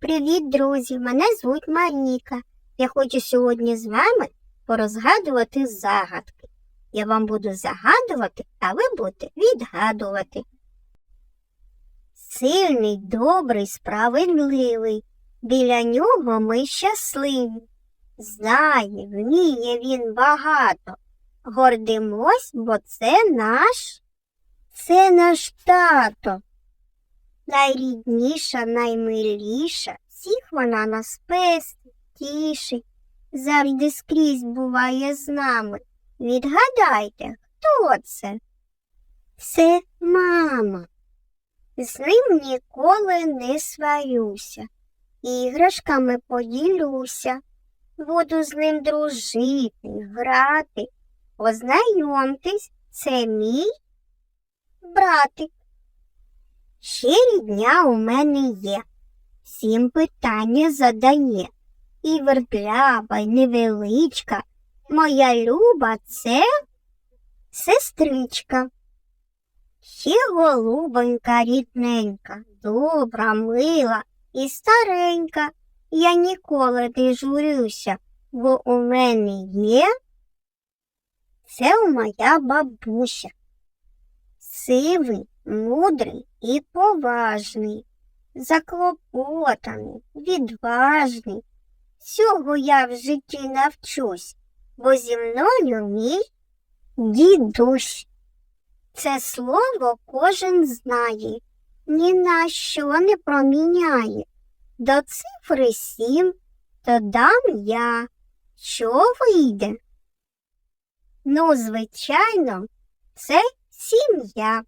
Привіт, друзі! Мене звуть Маріка. Я хочу сьогодні з вами порозгадувати загадки. Я вам буду загадувати, а ви будете відгадувати. Сильний, добрий, справедливий. Біля нього ми щасливі. Знає, вміє він багато. Гордимось, бо це наш, це наш тато. Найрідніша, наймиліша, всіх вона нас пестить, тішить, завжди скрізь буває з нами. Відгадайте, хто це? Це мама. З ним ніколи не сварюся, іграшками поділюся, буду з ним дружити, грати. Познайомтесь, це мій братик. Ще рідня у мене є, всім питання задає. І вертлява, й невеличка, моя люба це сестричка. Ще голубонька рідненька, добра, мила і старенька. Я ніколи не журюся, бо у мене є. Це моя бабуся. Сивий, мудрий і поважний, заклопотаний, відважний. Всього я в житті навчусь, бо зі мною мій дідусь. Це слово кожен знає, ні на що не проміняє. До цифри сім додам я. Що вийде? Ну, звичайно, це сім'я.